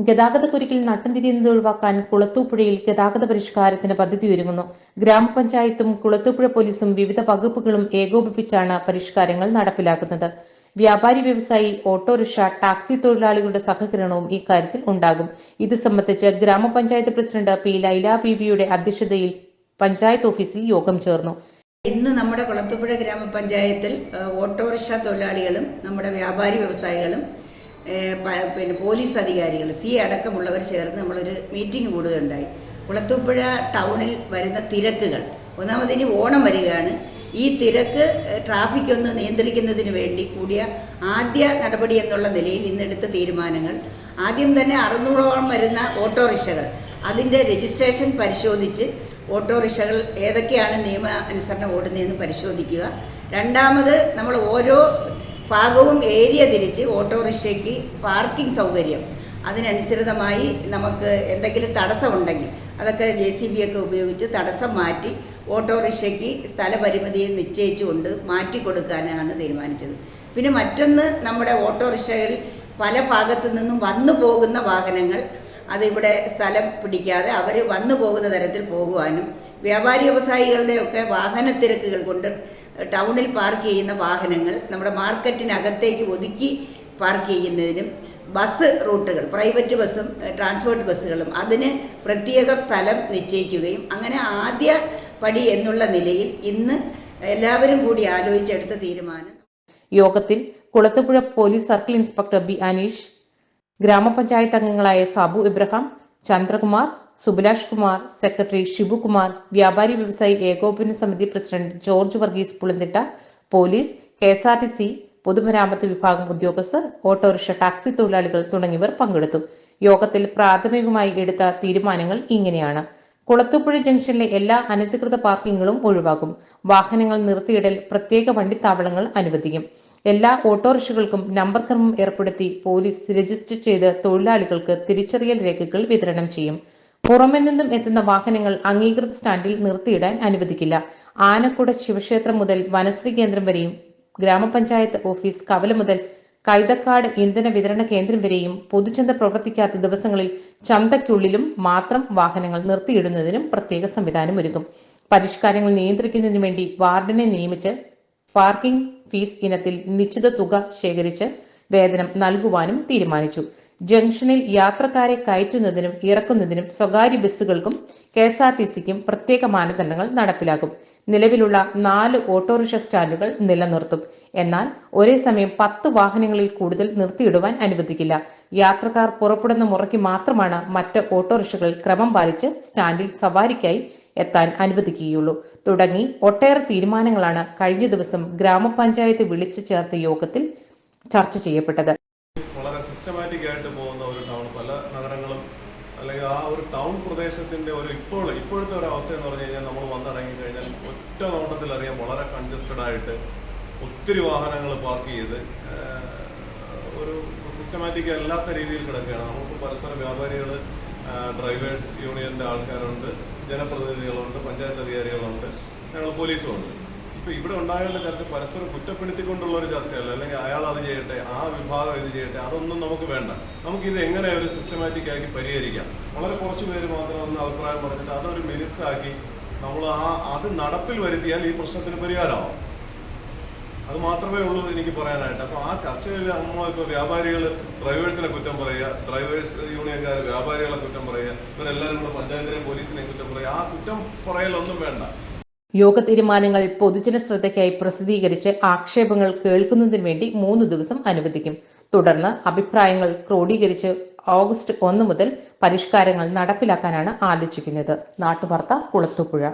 ഗതാഗതക്കുരുക്കിൽ നട്ടം തിരിയുന്നത് ഒഴിവാക്കാൻ കുളത്തൂപ്പുഴയിൽ ഗതാഗത പരിഷ്കാരത്തിന് പദ്ധതി ഒരുങ്ങുന്നു. ഗ്രാമപഞ്ചായത്തും കുളത്തൂപ്പുഴ പോലീസും വിവിധ വകുപ്പുകളും ഏകോപിപ്പിച്ചാണ് പരിഷ്കാരങ്ങൾ നടപ്പിലാക്കുന്നത്. വ്യാപാരി വ്യവസായി ഓട്ടോറിക്ഷ ടാക്സി തൊഴിലാളികളുടെ സഹകരണവും ഇക്കാര്യത്തിൽ ഉണ്ടാകും. ഇത് സംബന്ധിച്ച് ഗ്രാമപഞ്ചായത്ത് പ്രസിഡന്റ് പി ലൈല ബീബിയുടെ അധ്യക്ഷതയിൽ പഞ്ചായത്ത് ഓഫീസിൽ യോഗം ചേർന്നു. ഇന്ന് നമ്മുടെ കുളത്തുപുഴ ഗ്രാമപഞ്ചായത്തിൽ ഓട്ടോറിക്ഷ തൊഴിലാളികളും നമ്മുടെ വ്യാപാരി വ്യവസായികളും പ- പിന്നെ പോലീസ് അധികാരികൾ സി അടക്കമുള്ളവർ ചേർന്ന് നമ്മളൊരു മീറ്റിംഗ് കൂടുകയുണ്ടായി. കുളത്തൂപ്പുഴ ടൗണിൽ വരുന്ന തിരക്കുകൾ. ഒന്നാമത് ഇനി ഓണം വരികയാണ്. ഈ തിരക്ക് ട്രാഫിക് ഒന്ന് നിയന്ത്രിക്കുന്നതിന് വേണ്ടി കൂടിയ ആദ്യ നടപടി എന്നുള്ള നിലയിൽ ഇന്നെടുത്ത തീരുമാനങ്ങൾ. ആദ്യം തന്നെ അറുന്നൂറോളം വരുന്ന ഓട്ടോറിക്ഷകൾ. അതിന്റെ രജിസ്ട്രേഷൻ പരിശോധിച്ച് ഓട്ടോറിക്ഷകൾ ഏതൊക്കെയാണ് നിയമ അനുസരണം ഓടുന്നതെന്ന് പരിശോധിക്കുക. രണ്ടാമത് നമ്മൾ ഓരോ ഭാഗവും ഏരിയ തിരിച്ച് ഓട്ടോറിക്ഷയ്ക്ക് പാർക്കിംഗ് സൗകര്യം. അതിനനുസൃതമായി നമുക്ക് എന്തെങ്കിലും തടസ്സമുണ്ടെങ്കിൽ അതൊക്കെ ജെ സി ബി ഒക്കെ ഉപയോഗിച്ച് തടസ്സം മാറ്റി ഓട്ടോറിക്ഷയ്ക്ക് സ്ഥലപരിമിതിയെ നിശ്ചയിച്ചുകൊണ്ട് മാറ്റി കൊടുക്കാനാണ് തീരുമാനിച്ചത്. പിന്നെ മറ്റൊന്ന് നമ്മുടെ ഓട്ടോറിക്ഷകൾ പല ഭാഗത്തു നിന്നും വന്നു പോകുന്ന വാഹനങ്ങൾ അതിവിടെ സ്ഥലം പിടിക്കാതെ അവർ വന്നു പോകുന്ന തരത്തിൽ പോകുവാനും വ്യാപാരി വ്യവസായികളുടെയൊക്കെ വാഹന തിരക്കുകൾ കൊണ്ട് ടൗണിൽ പാർക്ക് ചെയ്യുന്ന വാഹനങ്ങൾ നമ്മുടെ മാർക്കറ്റിനകത്തേക്ക് ഒതുക്കി പാർക്ക് ചെയ്യുന്നതിനും ബസ് റൂട്ടുകൾ പ്രൈവറ്റ് ബസ്സും ട്രാൻസ്പോർട്ട് ബസ്സുകളും അതിന് പ്രത്യേക സ്ഥലം നിശ്ചയിക്കുകയും അങ്ങനെ ആദ്യ പടി എന്നുള്ള നിലയിൽ ഇന്ന് എല്ലാവരും കൂടി ആലോചിച്ചെടുത്ത തീരുമാനം. യോഗത്തിൽ Kulathupuzha police circle inspector B Aneesh ഗ്രാമപഞ്ചായത്ത് അംഗങ്ങളായ സാബു ഇബ്രഹാം ചന്ദ്രകുമാർ സുബിലാഷ് കുമാർ സെക്രട്ടറി ഷിബുകുമാർ വ്യാപാരി വ്യവസായി ഏകോപന സമിതി president George Varghese Pulanthitta police K S R T C പൊതുമരാമത്ത് വിഭാഗം ഉദ്യോഗസ്ഥർ ഓട്ടോറിക്ഷ ടാക്സി തൊഴിലാളികൾ തുടങ്ങിയവർ പങ്കെടുത്തു. യോഗത്തിൽ പ്രാഥമികമായി എടുത്ത തീരുമാനങ്ങൾ ഇങ്ങനെയാണ്. കുളത്തുപുഴ ജംഗ്ഷനിലെ എല്ലാ അനധികൃത പാർക്കിങ്ങുകളും ഒഴിവാക്കും. വാഹനങ്ങൾ നിർത്തിയിടൽ പ്രത്യേക വണ്ടിത്താവളങ്ങൾ അനുവദിക്കും. എല്ലാ ഓട്ടോറിക്ഷകൾക്കും നമ്പർ ക്രമം ഏർപ്പെടുത്തി പോലീസ് രജിസ്റ്റർ ചെയ്ത് തൊഴിലാളികൾക്ക് തിരിച്ചറിയൽ രേഖകൾ വിതരണം ചെയ്യും. പുറമെ നിന്നും എത്തുന്ന വാഹനങ്ങൾ അംഗീകൃത സ്റ്റാൻഡിൽ നിർത്തിയിടാൻ അനുവദിക്കില്ല. ആനക്കുട ശിവക്ഷേത്രം മുതൽ വനശ്രീ കേന്ദ്രം വരെയും ഗ്രാമപഞ്ചായത്ത് ഓഫീസ് കവല മുതൽ കൈതക്കാട് ഇന്ധന വിതരണ കേന്ദ്രം വരെയും പൊതുചന്ത പ്രവർത്തിക്കാത്ത ദിവസങ്ങളിൽ ചന്തയ്ക്കുള്ളിലും മാത്രം വാഹനങ്ങൾ നിർത്തിയിടുന്നതിനും പ്രത്യേക സംവിധാനം ഒരുക്കും. പരിഷ്കാരങ്ങൾ നിയന്ത്രിക്കുന്നതിനു വേണ്ടി വാർഡിനെ നിയമിച്ച് പാർക്കിംഗ് ഫീസ് ഇനത്തിൽ നിശ്ചിത തുക ശേഖരിച്ച് വേതനം നൽകുവാനും തീരുമാനിച്ചു. ജംഗ്ഷനിൽ യാത്രക്കാരെ കയറ്റുന്നതിനും ഇറക്കുന്നതിനും സ്വകാര്യ ബസ്സുകൾക്കും കെ എസ് ആർ ടി സിക്കും പ്രത്യേക മാനദണ്ഡങ്ങൾ നടപ്പിലാക്കും. നിലവിലുള്ള നാല് ഓട്ടോറിക്ഷ സ്റ്റാൻഡുകൾ നിലനിർത്തും. എന്നാൽ ഒരേ സമയം പത്ത് വാഹനങ്ങളിൽ കൂടുതൽ നിർത്തിയിടുവാൻ അനുവദിക്കില്ല. യാത്രക്കാർ പുറപ്പെടുന്ന മുറയ്ക്ക് മാത്രമാണ് മറ്റ് ഓട്ടോറിക്ഷകൾ ക്രമം പാലിച്ച് സ്റ്റാൻഡിൽ സവാരിക്കായി എത്താൻ അനുവദിക്കുകയുള്ളൂ. തുടങ്ങി ഒട്ടേറെ തീരുമാനങ്ങളാണ് കഴിഞ്ഞ ദിവസം ഗ്രാമപഞ്ചായത്ത് വിളിച്ചു ചേർത്ത യോഗത്തിൽ ചർച്ച ചെയ്യപ്പെട്ടത്. വളരെ സിസ്റ്റമാറ്റിക് ആയിട്ട് പോകുന്ന ഒരു ടൗൺ പല നഗരങ്ങളും അല്ലെങ്കിൽ ആ ഒരു ടൗൺ പ്രദേശത്തിന്റെ ഒരു ഇപ്പോൾ ഇപ്പോഴത്തെ ഒരു അവസ്ഥ എന്ന് പറഞ്ഞു കഴിഞ്ഞാൽ നമ്മൾ വന്നിറങ്ങി കഴിഞ്ഞാൽ ഒറ്റ നോട്ടത്തിൽ അറിയാം വളരെ കൺജസ്റ്റഡ് ആയിട്ട് ഒത്തിരി വാഹനങ്ങൾ പാർക്ക് ചെയ്ത് ഒരു സിസ്റ്റമാറ്റിക് അല്ലാത്ത രീതിയിൽ കിടക്കുകയാണ്. നമുക്ക് പരസ്പര വ്യാപാരികൾ ഡ്രൈവേഴ്സ് യൂണിയന്റെ ആൾക്കാരുണ്ട്. ജനപ്രതിനിധികളുണ്ട് പഞ്ചായത്ത് അധികാരികളുണ്ട് ഞങ്ങൾ പോലീസും ഉണ്ട് ഇപ്പൊ ഇവിടെ ഉണ്ടായുള്ള ചർച്ച പരസ്പരം കുറ്റപ്പെടുത്തിക്കൊണ്ടുള്ള ഒരു ചർച്ചയല്ല. അല്ലെങ്കിൽ അയാൾ അത് ചെയ്യട്ടെ ആ വിഭാഗം ഇത് ചെയ്യട്ടെ അതൊന്നും നമുക്ക് വേണ്ട. നമുക്ക് ഇത് എങ്ങനെ ഒരു സിസ്റ്റമാറ്റിക് ആക്കി പരിഹരിക്കാം? വളരെ കുറച്ച് പേര് മാത്രം ഒന്ന് അഭിപ്രായം പറഞ്ഞിട്ട് അതൊരു മിനിറ്റ്സ് ആക്കി നമ്മൾ ആ അത് നടപ്പിൽ വരുത്തിയാൽ ഈ പ്രശ്നത്തിന് പരിഹാരമാവും. അത് മാത്രമേ ഉള്ളൂ എന്ന് എനിക്ക് പറയാനായിട്ട്. അപ്പൊ ആ ചർച്ചയിൽ നമ്മൾ ഇപ്പൊ വ്യാപാരികൾ ഡ്രൈവേഴ്സിനെ കുറ്റം പറയുക ഡ്രൈവേഴ്സ് യൂണിയൻകാർ വ്യാപാരികളെ കുറ്റം പറയുക ഇവരെല്ലാവരും കൂടെ പഞ്ചായത്തിനെയും പോലീസിനെയും കുറ്റം പറയുക ആ കുറ്റം പറയലൊന്നും വേണ്ട. യോഗ തീരുമാനങ്ങൾ പൊതുജന ശ്രദ്ധയ്ക്കായി പ്രസിദ്ധീകരിച്ച് ആക്ഷേപങ്ങൾ കേൾക്കുന്നതിന് വേണ്ടി മൂന്ന് ദിവസം അനുവദിക്കും. തുടർന്ന് അഭിപ്രായങ്ങൾ ക്രോഡീകരിച്ച് ഓഗസ്റ്റ് ഒന്ന് മുതൽ പരിഷ്കാരങ്ങൾ നടപ്പിലാക്കാനാണ് ആലോചിക്കുന്നത്. നാട്ടുവാർത്ത കുളത്തൂപ്പുഴ.